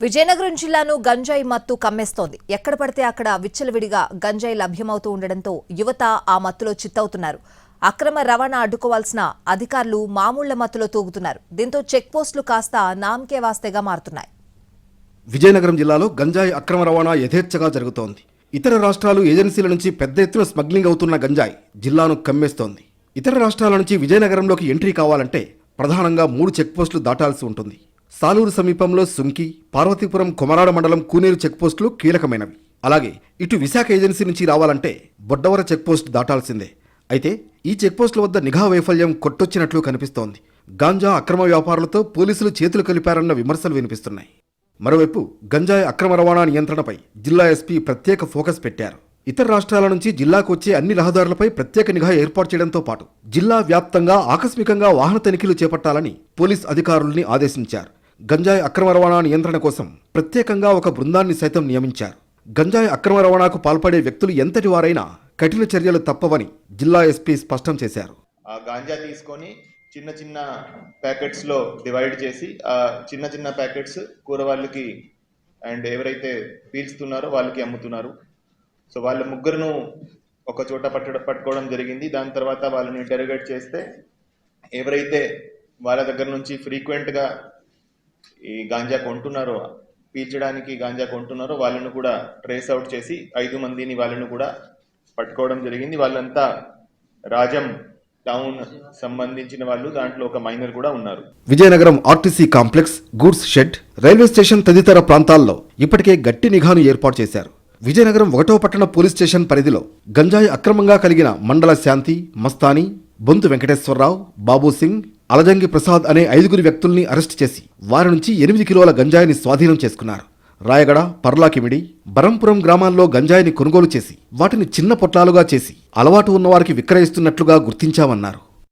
విజయనగరం జిల్లాను గంజాయి మత్తు కమ్మేస్తోంది. ఎక్కడ పడితే అక్కడ విచ్చలవిడిగా గంజాయి లభ్యమవుతూ ఉండడంతో యువత ఆ మత్తులో చిత్తవుతున్నారు. అక్రమ రవాణా అడ్డుకోవాల్సిన అధికారులు మామూళ్ళ మత్తులో తూగుతున్నారు. దీంతో చెక్ పోస్టులు కాస్త నామకే వాస్తేగా మారుతున్నాయి. విజయనగరం జిల్లాలో గంజాయి అక్రమ రవాణా యథేచ్ఛగా జరుగుతోంది. ఇతర రాష్ట్రాలు ఏజెన్సీల నుంచి పెద్ద ఎత్తున స్మగ్లింగ్ అవుతున్న గంజాయి జిల్లాను కమ్మేస్తోంది. ఇతర రాష్ట్రాల నుంచి విజయనగరంలోకి ఎంట్రీ కావాలంటే ప్రధానంగా మూడు చెక్పోస్టులు దాటాల్సి ఉంటుంది. సాలూరు సమీపంలో సుంకి పార్వతీపురం కొమరాడ మండలం కూనేరు చెక్పోస్టులు కీలకమైనవి. అలాగే ఇటు విశాఖ ఏజెన్సీ నుంచి రావాలంటే బొడ్డవర చెక్పోస్ట్ దాటాల్సిందే. అయితే ఈ చెక్పోస్టుల వద్ద నిఘా వైఫల్యం కొట్టొచ్చినట్లు కనిపిస్తోంది. గాంజా అక్రమ వ్యాపారులతో పోలీసులు చేతులు కలిపారన్న విమర్శలు వినిపిస్తున్నాయి. మరోవైపు గంజాయి అక్రమ రవాణా నియంత్రణపై జిల్లా ఎస్పీ ప్రత్యేక ఫోకస్ పెట్టారు. ఇతర రాష్ట్రాల నుంచి జిల్లాకు వచ్చే అన్ని రహదారులపై ప్రత్యేక నిఘా ఏర్పాటు చేయడంతో పాటు జిల్లా వ్యాప్తంగా ఆకస్మికంగా వాహన తనిఖీలు చేపట్టాలని పోలీస్ అధికారుల్ని ఆదేశించారు. గంజాయి అక్రమ రవాణా నియంత్రణ కోసం ప్రత్యేకంగా ఒక బృందాన్ని సైతం నియమించారు. గంజాయి అక్రమ రవాణాకు పాల్పడే వ్యక్తులు ఎంతటి వారైనా కఠిన చర్యలు తప్పవని జిల్లా ఎస్పీ స్పష్టం చేశారు. ఆ గాంజా తీసుకొని చిన్న చిన్న ప్యాకెట్స్లో డివైడ్ చేసి ఆ చిన్న చిన్న ప్యాకెట్స్ కూరవాళ్ళకి అండ్ ఎవరైతే పీల్చుతున్నారో వాళ్ళకి అమ్ముతున్నారు. సో వాళ్ళ ముగ్గురును ఒక చోట పట్టడం పట్టుకోవడం జరిగింది. దాని తర్వాత వాళ్ళని ఇంటర్గేట్ చేస్తే ఎవరైతే వాళ్ళ దగ్గర నుంచి ఫ్రీక్వెంట్గా ఈ గాంజా కొంటున్నారో పీల్చడానికి గాంజా కొంటున్నారో వాళ్ళను కూడా ట్రేస్ అవుట్ చేసి ఐదు మందిని వాళ్ళను కూడా పట్టుకోవడం జరిగింది. వాళ్ళంతా రాజం టౌన్ సంబంధించిన వాళ్ళు దాంట్లో ఒక మైనర్ కూడా ఉన్నారు. Vizianagaram RTC complex goods shed railway station తదితర ప్రాంతాల్లో ఇప్పటికే గట్టి నిఘాను ఏర్పాటు చేశారు. విజయనగరం ఒకటో పట్టణ పోలీస్ స్టేషన్ పరిధిలో గంజాయి అక్రమంగా కలిగిన మండల శాంతి మస్తాని బొంతు వెంకటేశ్వరరావు బాబు సింగ్ అలజంగి ప్రసాద్ అనే ఐదుగురు వ్యక్తుల్ని అరెస్ట్ చేసి వారి నుంచి ఎనిమిది కిలోల గంజాయిని స్వాధీనం చేసుకున్నారు. రాయగడ పర్లాకిమిడి బరంపురం గ్రామాల్లో గంజాయిని కొనుగోలు చేసి వాటిని చిన్న పొట్లాలుగా చేసి అలవాటు ఉన్నవారికి విక్రయిస్తున్నట్లుగా గుర్తించామన్నారు.